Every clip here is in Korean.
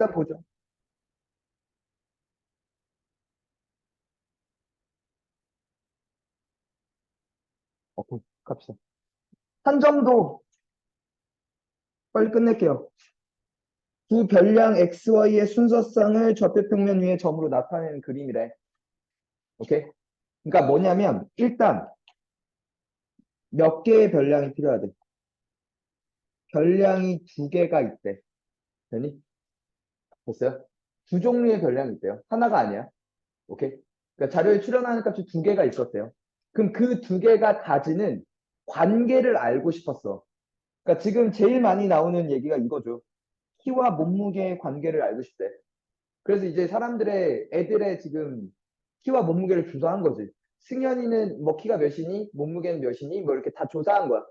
일단 보죠. 오케이, 갑시다. 한 점도 빨리 끝낼게요. 두 별량 XY의 순서쌍을 좌표 평면 위에 점으로 나타내는 그림이래. 오케이? 그러니까 뭐냐면 일단 몇 개의 별량이 필요하대. 별량이 두 개가 있대. 되니? 됐어요? 두 종류의 별량이 있대요. 하나가 아니야. 오케이? 그러니까 자료에 출연하는 값이 두 개가 있었대요. 그럼 그 두 개가 가지는 관계를 알고 싶었어. 그러니까 지금 제일 많이 나오는 얘기가 이거죠. 키와 몸무게의 관계를 알고 싶대. 그래서 이제 사람들의 애들의 지금 키와 몸무게를 조사한 거지. 승현이는 뭐 키가 몇이니? 몸무게는 몇이니? 뭐 이렇게 다 조사한 거야.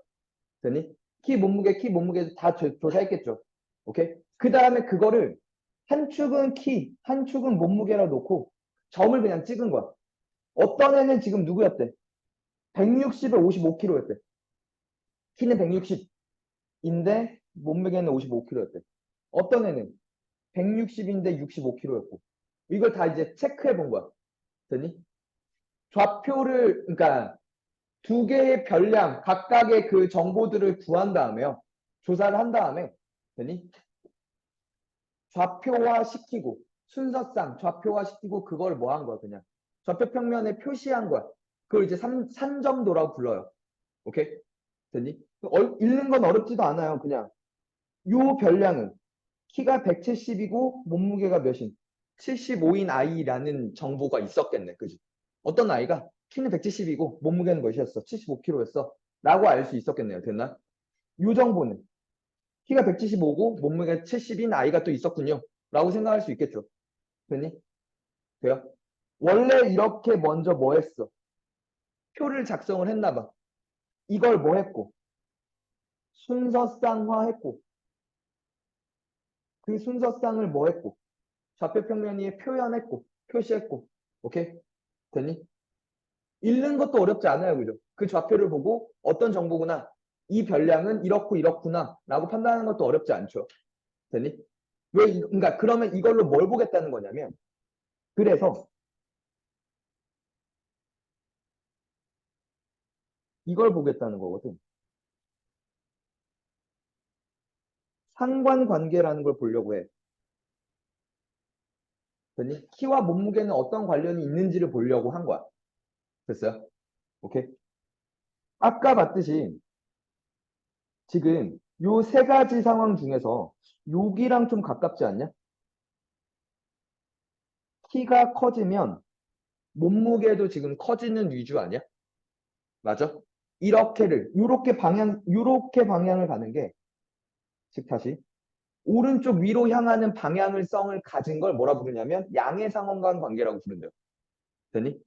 되니? 키, 몸무게, 키, 몸무게 다 조, 조사했겠죠. 오케이? 그 다음에 그거를 한 축은 키, 한 축은 몸무게라 놓고 점을 그냥 찍은 거야. 어떤 애는 지금 누구였대? 160에 55kg였대. 키는 160인데 몸무게는 55kg였대. 어떤 애는 160인데 65kg였고. 이걸 다 이제 체크해 본 거야. 됐니? 좌표를, 그러니까 두 개의 별량, 각각의 그 정보들을 구한 다음에요. 조사를 한 다음에, 됐니? 좌표화 시키고, 순서상 좌표화 시키고, 그걸 뭐 한 거야, 그냥. 좌표 평면에 표시한 거야. 그걸 이제 산, 산점도라고 불러요. 오케이? 됐니? 어, 읽는 건 어렵지도 않아요, 그냥. 요 별량은 키가 170이고 몸무게가 몇인? 75인 아이라는 정보가 있었겠네. 그지? 어떤 아이가 키는 170이고 몸무게는 몇이었어? 75kg였어. 라고 알 수 있었겠네요. 됐나? 요 정보는 키가 175고 몸무게가 70인 아이가 또 있었군요. 라고 생각할 수 있겠죠. 됐니? 돼요? 원래 이렇게 먼저 뭐 했어? 표를 작성을 했나 봐. 이걸 뭐 했고? 순서쌍화 했고 그 순서쌍을 뭐 했고 좌표 평면 위에 표현했고 표시했고 오케이 됐니? 읽는 것도 어렵지 않아요 그죠? 그 좌표를 보고 어떤 정보구나 이 별량은 이렇고 이렇구나 라고 판단하는 것도 어렵지 않죠 됐니? 왜 이- 그러니까 그러면 이걸로 뭘 보겠다는 거냐면 그래서 이걸 보겠다는 거거든 상관관계라는 걸 보려고 해. 됐니? 키와 몸무게는 어떤 관련이 있는지를 보려고 한 거야. 됐어요? 오케이? 아까 봤듯이 지금 요 세 가지 상황 중에서 여기랑 좀 가깝지 않냐? 키가 커지면 몸무게도 지금 커지는 위주 아니야? 맞아? 이렇게를 요렇게 방향 요렇게 방향을 가는 게 즉 다시 오른쪽 위로 향하는 방향을 성을 가진 걸 뭐라 부르냐면 양의 상관관 관계라고 부른대요. 되니?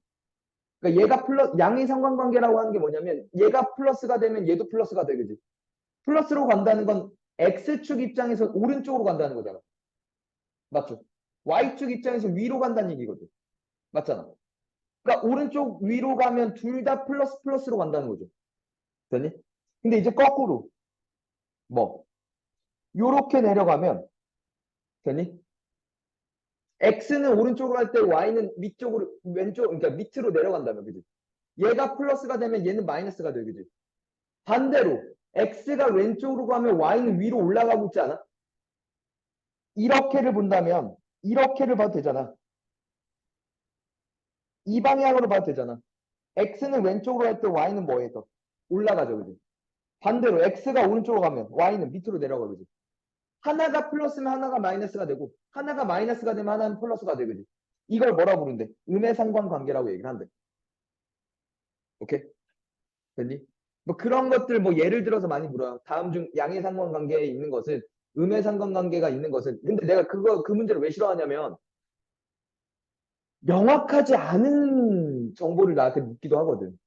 그러니까 얘가 플러스 양의 상관관계라고 하는 게 뭐냐면 얘가 플러스가 되면 얘도 플러스가 돼 그지? 플러스로 간다는 건 x축 입장에서 오른쪽으로 간다는 거잖아. 맞죠? y축 입장에서 위로 간다는 얘기거든. 맞잖아. 그러니까 오른쪽 위로 가면 둘 다 플러스 플러스로 간다는 거죠. 되니? 근데 이제 거꾸로 뭐 요렇게 내려가면 되니? x는 오른쪽으로 갈 때 y는 밑쪽으로 왼쪽 그러니까 밑으로 내려간다면 그지? 얘가 플러스가 되면 얘는 마이너스가 돼 그지? 반대로 x가 왼쪽으로 가면 y는 위로 올라가고 있지 않아? 이렇게를 본다면 이렇게를 봐도 되잖아. 이 방향으로 봐도 되잖아. x는 왼쪽으로 갈때 y는 뭐에 더 올라가죠, 그지? 반대로 x가 오른쪽으로 가면 y는 밑으로 내려가, 그지? 하나가 플러스면 하나가 마이너스가 되고 하나가 마이너스가 되면 하나는 플러스가 돼, 그지? 이걸 뭐라 부른대? 음의 상관관계라고 얘기를 한대. 오케이? 됐니? 뭐 그런 것들 뭐 예를 들어서 많이 물어요. 다음 중 양의 상관관계에 있는 것은 음의 상관관계가 있는 것은 근데 내가 그거 그 문제를 왜 싫어하냐면 명확하지 않은 정보를 나한테 묻기도 하거든.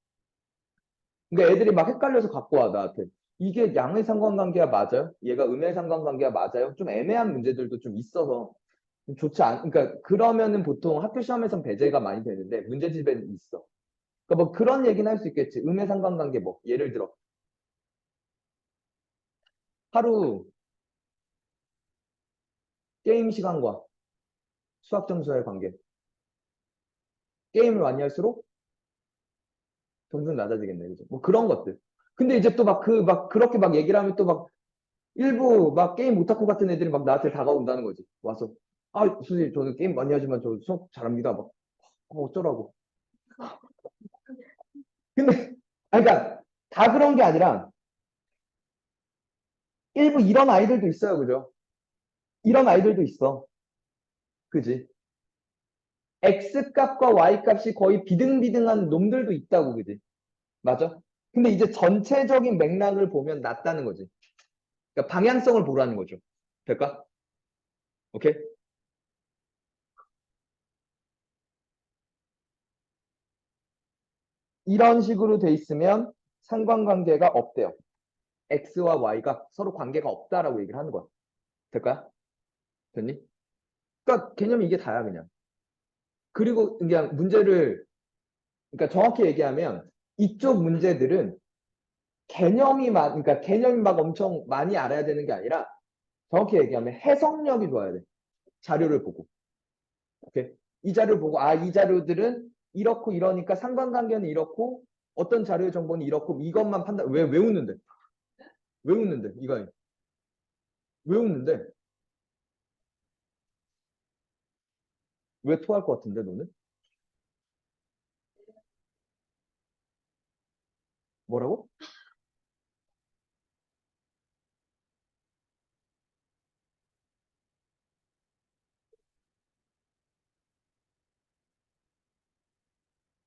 그러니까 애들이 막 헷갈려서 갖고 와 나한테. 이게 양의 상관관계가 맞아요? 얘가 음의 상관관계가 맞아요? 좀 애매한 문제들도 좀 있어서 좀 좋지 않. 그러니까 그러면은 보통 학교 시험에선 배제가 많이 되는데 문제집에는 있어. 그러니까 뭐 그런 얘기는 할 수 있겠지. 음의 상관관계 뭐 예를 들어 하루 게임 시간과 수학 점수의 관계. 게임을 많이 할수록 점수는 낮아지겠네. 그죠? 뭐 그런 것들. 근데 이제 또 막 그, 막 그렇게 막 얘기를 하면 또 막 일부 막 게임 오타쿠 같은 애들이 막 나한테 다가온다는 거지. 와서. 아, 선생님, 저는 게임 많이 하지만 저 수학 잘합니다. 막, 어, 어쩌라고. 근데, 아, 그러니까 다 그런 게 아니라 일부 이런 아이들도 있어요. 그죠? 이런 아이들도 있어. 그지? X값과 Y값이 거의 비등비등한 놈들도 있다고, 그지? 맞아? 근데 이제 전체적인 맥락을 보면 낮다는 거지. 그러니까 방향성을 보라는 거죠. 될까? 오케이? 이런 식으로 돼 있으면 상관관계가 없대요. X와 Y가 서로 관계가 없다라고 얘기를 하는 거야. 될까요? 됐니? 그러니까 개념이 이게 다야 그냥. 그리고 그냥 문제를 그러니까 정확히 얘기하면 이쪽 문제들은 개념이 막 그러니까 개념이 막 엄청 많이 알아야 되는 게 아니라 정확히 얘기하면 해석력이 좋아야 돼. 자료를 보고. 오케이? 이 자료를 보고 아 이 자료들은 이렇고 이러니까 상관관계는 이렇고 어떤 자료의 정보는 이렇고 이것만 판단 왜 왜 웃는데? 왜 웃는데? 이거 왜 웃는데? 왜 토할 것 같은데 너는? 뭐라고?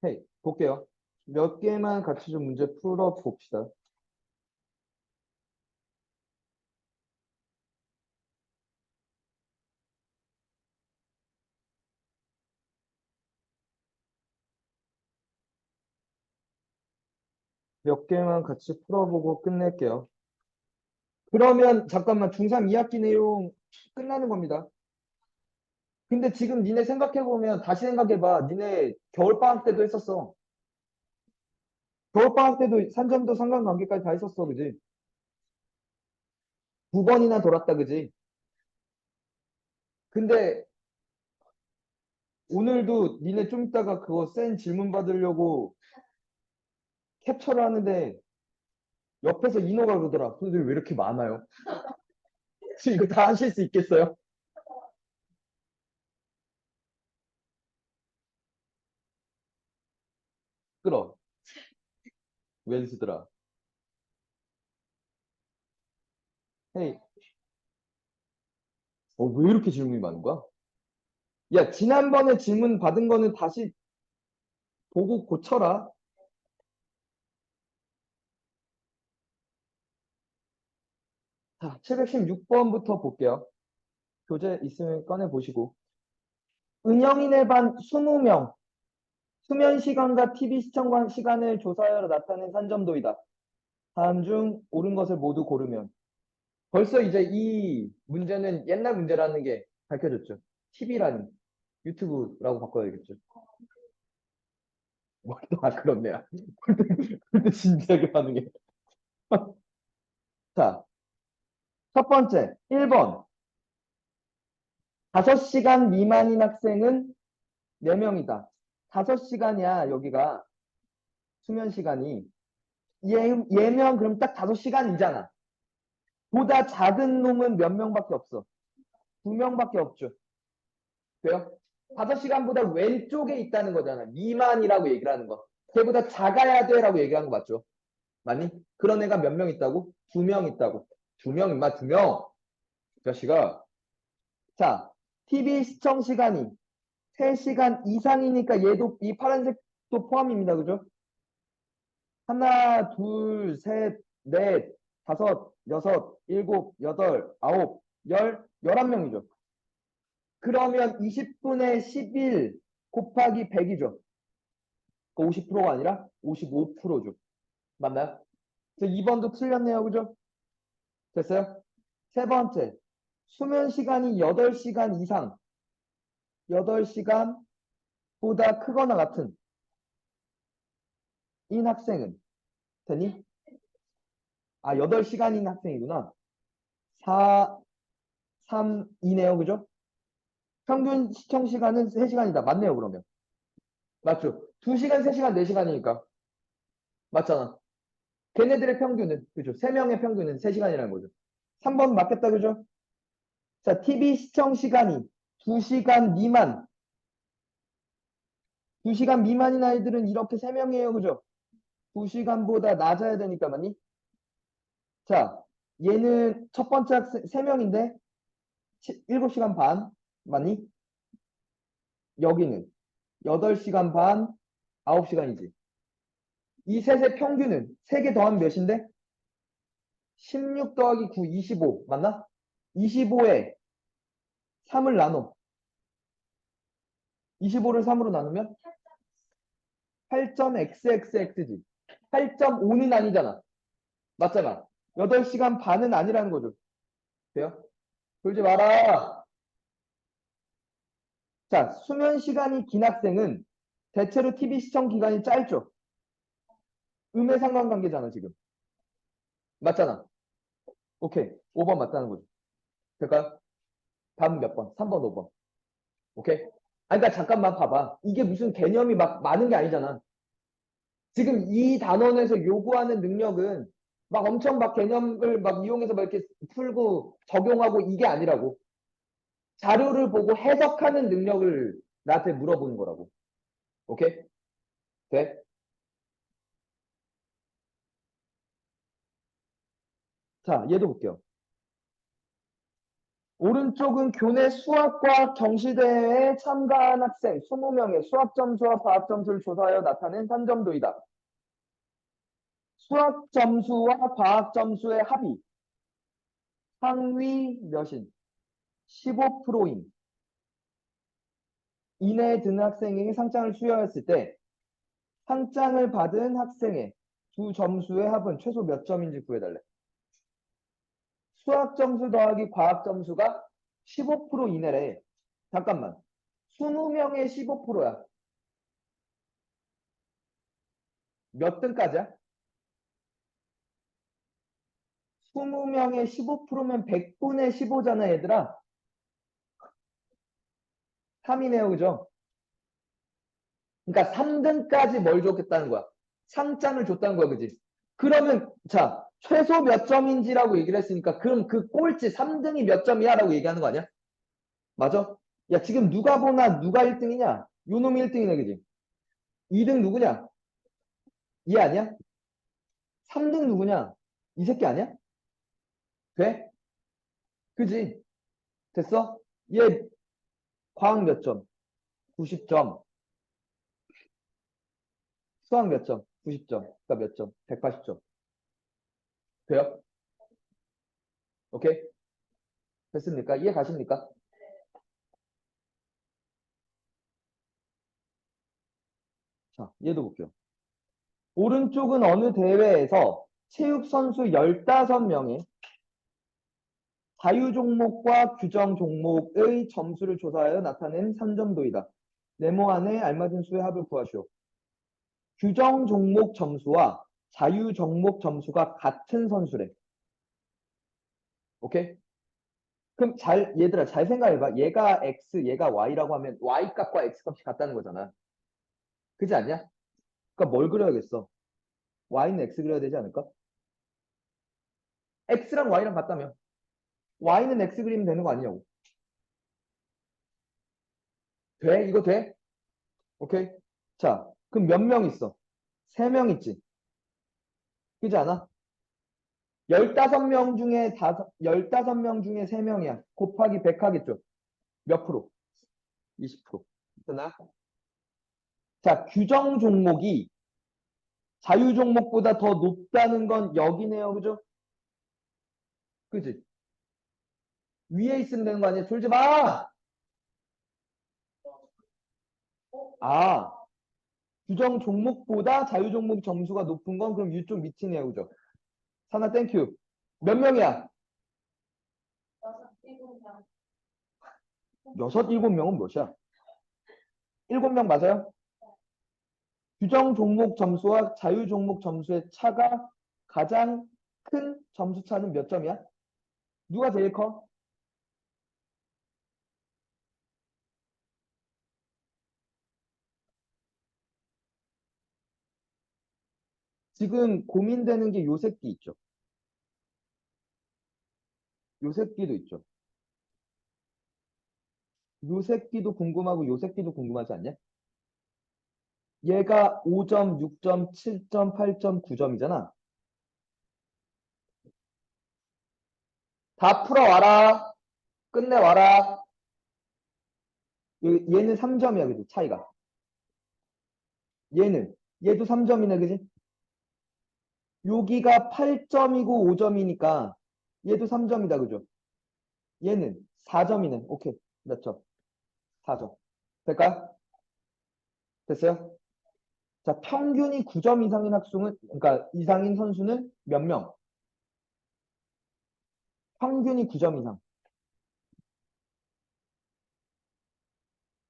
헤이, 볼게요. 몇 개만 같이 좀 문제 풀어 봅시다. 몇 개만 같이 풀어보고 끝낼게요. 그러면 잠깐만 중3 2학기 내용 끝나는 겁니다. 근데 지금 니네 생각해보면 다시 생각해봐. 니네 겨울방학 때도 했었어. 겨울방학 때도 산점도 상관관계까지 다 했었어. 그지? 두 번이나 돌았다. 그지? 근데 오늘도 니네 좀 이따가 그거 센 질문 받으려고 캡처를 하는데 옆에서 인호가 그러더라. 선생님 왜 이렇게 많아요? 지금 이거 다 하실 수 있겠어요? 끌어. 웬수들아. 헤이. 어, 왜 이렇게 질문이 많은 거야? 야, 지난번에 질문 받은 거는 다시 보고 고쳐라. 자, 716번부터 볼게요. 교재 있으면 꺼내 보시고. 은영이네 반 20명. 수면 시간과 TV 시청 시간을 조사하여 나타낸 산점도이다. 다음 중 옳은 것을 모두 고르면. 벌써 이제 이 문제는 옛날 문제라는 게 밝혀졌죠. TV라니. 유튜브라고 바꿔야겠죠. 아, 그렇네요. 근데 진지하게 반응해. 자, 첫 번째, 1번. 5시간 미만인 학생은 4명이다. 5시간이야, 여기가. 수면 시간이. 얘, 얘면 그럼 딱 5시간이잖아. 보다 작은 놈은 몇 명밖에 없어. 2명밖에 없죠. 돼요? 5시간보다 왼쪽에 있다는 거잖아. 미만이라고 얘기를 하는 거. 걔보다 작아야 돼 라고 얘기하는 거 맞죠? 맞니? 그런 애가 몇 명 있다고? 2명 있다고. 두 명, 임마, 두 명. 자식아. 자, TV 시청 시간이 3시간 이상이니까 얘도 이 파란색도 포함입니다. 그죠? 하나, 둘, 셋, 넷, 다섯, 여섯, 일곱, 여덟, 아홉, 열, 열한 명이죠. 그러면 20분의 11 곱하기 100이죠. 그 50%가 아니라 55%죠. 맞나요? 2번도 틀렸네요. 그죠? 됐어요? 세 번째, 수면 시간이 8시간 이상, 8시간보다 크거나 같은 인 학생은 되니? 아, 8시간인 학생이구나. 4, 3, 2네요. 그죠? 평균 시청 시간은 3시간이다. 맞네요, 그러면. 맞죠? 2시간, 3시간, 4시간이니까. 맞잖아. 걔네들의 평균은, 그죠? 3명의 평균은 3시간이라는 거죠. 3번 맞겠다, 그죠? 자, TV 시청 시간이 2시간 미만. 2시간 미만인 아이들은 이렇게 3명이에요, 그죠? 2시간보다 낮아야 되니까, 맞니? 자, 얘는 첫 번째 학생 3명인데 7시간 반, 맞니? 여기는 8시간 반, 9시간이지. 이 셋의 평균은 3개 더하면 몇인데? 16 더하기 9, 25. 맞나? 25에 3을 나눠. 25를 3으로 나누면 8.xxx지. 8.5는 아니잖아. 맞잖아. 8시간 반은 아니라는 거죠. 돼요? 돌지 마라. 자, 수면 시간이 긴 학생은 대체로 TV 시청 기간이 짧죠. 음의 상관관계잖아, 지금. 맞잖아. 오케이. 5번 맞다는 거죠. 될까요? 다음 몇 번? 3번, 5번. 오케이? 아, 그러니까 잠깐만 봐봐. 이게 무슨 개념이 막 많은 게 아니잖아. 지금 이 단원에서 요구하는 능력은 막 엄청 막 개념을 막 이용해서 막 이렇게 풀고 적용하고 이게 아니라고. 자료를 보고 해석하는 능력을 나한테 물어보는 거라고. 오케이? 돼? 자, 얘도 볼게요. 오른쪽은 교내 수학과 경시대회에 참가한 학생 20명의 수학 점수와 과학 점수를 조사하여 나타낸 산점도이다. 수학 점수와 과학 점수의 합이 상위 몇인? 15%인 이내에 드는 학생에게 상장을 수여했을 때 상장을 받은 학생의 두 점수의 합은 최소 몇 점인지 구해달래. 수학 점수 더하기 과학 점수가 15% 이내래. 잠깐만. 20명의 15%야. 몇 등까지야? 20명의 15%면 100분의 15잖아, 얘들아. 3이네요, 그죠? 그러니까 3등까지 뭘 줬겠다는 거야? 상장을 줬다는 거야, 그지? 그러면, 자, 최소 몇 점인지라고 얘기를 했으니까, 그럼 그 꼴찌 3등이 몇 점이야? 라고 얘기하는 거 아니야? 맞아? 야, 지금 누가 보나 누가 1등이냐? 요 놈이 1등이네, 그지? 2등 누구냐? 얘 아니야? 3등 누구냐? 이 새끼 아니야? 돼? 그지? 됐어? 얘 과학 몇 점? 90점. 수학 몇 점? 90점. 그러니까 몇 점? 180점. 돼요? 오케이? 됐습니까? 이해 가십니까? 자, 얘도 볼게요. 오른쪽은 어느 대회에서 체육 선수 15명이 자유 종목과 규정 종목의 점수를 조사하여 나타낸 산점도이다. 네모 안에 알맞은 수의 합을 구하시오. 규정 종목 점수와 자유 종목 점수가 같은 선수래. 오케이? 그럼 잘 얘들아 잘 생각해봐. 얘가 x, 얘가 y라고 하면 y 값과 x 값이 같다는 거잖아. 그지 않냐? 그러니까 뭘 그려야겠어? y는 x 그려야 되지 않을까? x랑 y랑 같다며. y는 x 그리면 되는 거 아니냐고. 돼? 이거 돼? 오케이? 자, 그럼 몇 명 있어? 3명 있지? 그지 않아? 15명 중에 5, 15명 중에 3명이야. 곱하기 100 하겠죠? 몇 프로? 20%. 되나? 자, 규정 종목이 자유 종목보다 더 높다는 건 여기네요. 그죠? 그지? 위에 있으면 되는 거 아니야? 졸지 마! 아, 규정 종목보다 자유 종목 점수가 높은 건 그럼 이쪽 밑이네요. 그죠? 사나 땡큐. 몇 명이야? 여섯, 일곱 명은 몇이야? 일곱 명 맞아요? 규정 종목 점수와 자유 종목 점수의 차가 가장 큰 점수 차는 몇 점이야? 누가 제일 커? 지금 고민되는 게 요 새끼 있죠. 요 새끼도 있죠. 요 새끼도 궁금하고 요 새끼도 궁금하지 않냐? 얘가 5점, 6점, 7점, 8점, 9점이잖아. 다 풀어와라. 끝내와라. 얘- 얘는 3점이야, 그지? 차이가. 얘는, 얘도 3점이네, 그지? 여기가 8점이고 5점이니까 얘도 3점이다, 그죠? 얘는 4점이네. 오케이. 몇 점? 4점. 될까요? 됐어요? 자, 평균이 9점 이상인 학생은, 그러니까 이상인 선수는 몇 명? 평균이 9점 이상.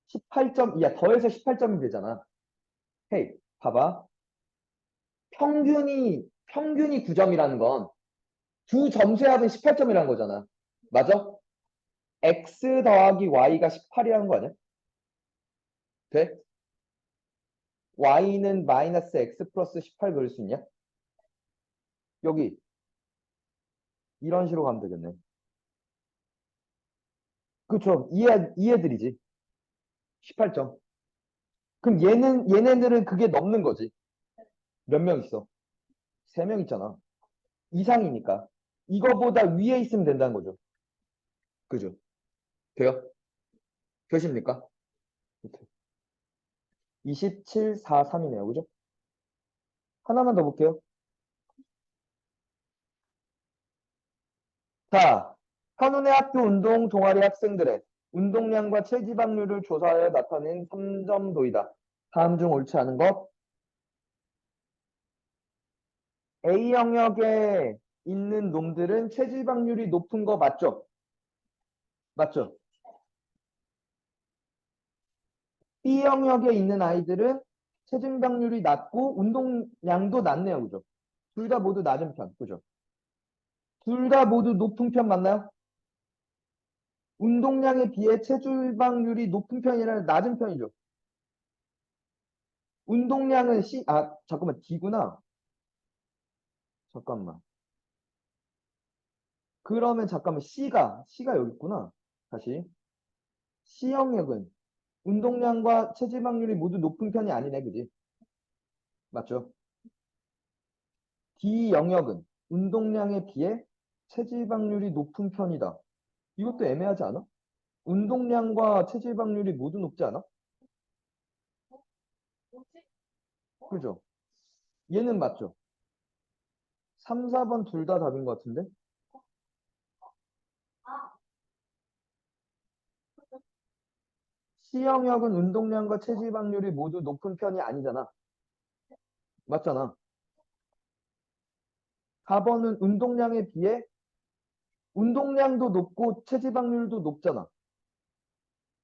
18점, 야, 더해서 18점이 되잖아. 헤이, 봐봐. 평균이, 평균이 9점이라는 건 두 점수합은 18점이라는 거잖아. 맞아? x 더하기 y가 18이라는 거 아니야? 돼? y는 마이너스 x 플러스 18 그릴 수 있냐? 여기 이런 식으로 가면 되겠네. 그쵸? 이, 애, 이 애들이지. 18점. 그럼 얘는, 얘네들은 그게 넘는 거지. 몇 명 있어? 3명 있잖아. 이상이니까. 이거보다 위에 있으면 된다는 거죠. 그죠? 돼요? 되십니까? 27, 4, 3이네요. 그죠? 하나만 더 볼게요. 자, 한운의 학교 운동 동아리 학생들의 운동량과 체지방률을 조사하여 나타낸 3점도이다. 다음 중 옳지 않은 것. A 영역에 있는 놈들은 체지방률이 높은 거 맞죠? 맞죠? B 영역에 있는 아이들은 체지방률이 낮고 운동량도 낮네요. 그죠? 둘 다 모두 낮은 편. 그죠? 둘 다 모두 높은 편 맞나요? 운동량에 비해 체지방률이 높은 편이라 낮은 편이죠. 운동량은 C, 아, 잠깐만, D구나. 잠깐만. 그러면 잠깐만, C가, C가 여기 있구나. 다시. C 영역은 운동량과 체지방률이 모두 높은 편이 아니네, 그지? 맞죠? D 영역은 운동량에 비해 체지방률이 높은 편이다. 이것도 애매하지 않아? 운동량과 체지방률이 모두 높지 않아? 그죠? 얘는 맞죠? 3, 4번 둘 다 답인 것 같은데? C 영역은 운동량과 체지방률이 모두 높은 편이 아니잖아. 맞잖아. 4번은 운동량에 비해 운동량도 높고 체지방률도 높잖아.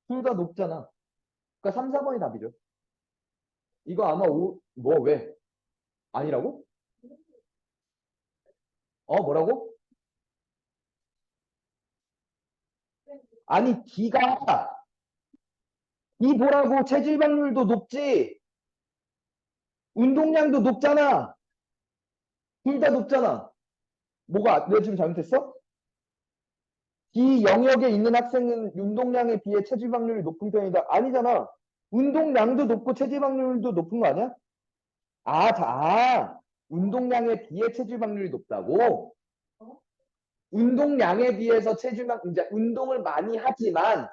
둘 다 높잖아. 그러니까 3, 4번이 답이죠. 이거 아마 오, 뭐, 왜? 아니라고? 어, 뭐라고? 아니, D가, 이 보라고 체지방률도 높지. 운동량도 높잖아. 둘 다 높잖아. 뭐가, 내가 지금 잘못했어? 이 영역에 있는 학생은 운동량에 비해 체지방률이 높은 편이다. 아니잖아. 운동량도 높고 체지방률도 높은 거 아니야? 아, 자, 아, 운동량에 비해 체지방률이 높다고? 운동량에 비해서 체지방, 이제 운동을 많이 하지만,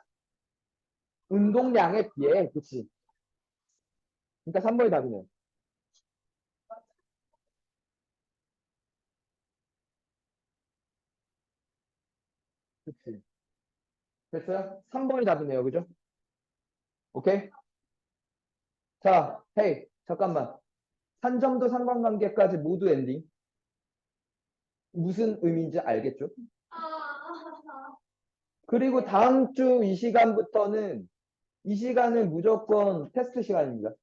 운동량에 비해, 그치? 그러니까 3번이 답이네. 그치? 됐어요? 3번이 답이네요. 그죠? 오케이? 자, 헤이, 잠깐만. 산점도 상관관계까지 모두 엔딩. 무슨 의미인지 알겠죠? 그리고 다음 주 이 시간부터는 이 시간은 무조건 테스트 시간입니다.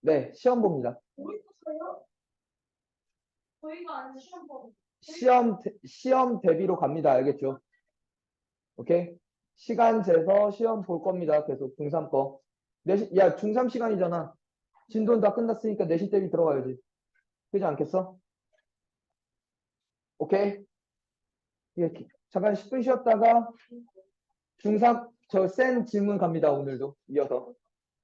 네, 시험 봅니다. 시험 보 시험, 대- 대비로 갑니다. 알겠죠? 오케이? 시간 재서 시험 볼 겁니다. 계속 중3 거. 내 시- 야, 중3 시간이잖아. 진도는 다 끝났으니까 내신 대비 들어가야지. 그지 않겠어? 오케이? 예, 잠깐 10분 쉬었다가 중3 저 센 질문 갑니다, 오늘도. 이어서.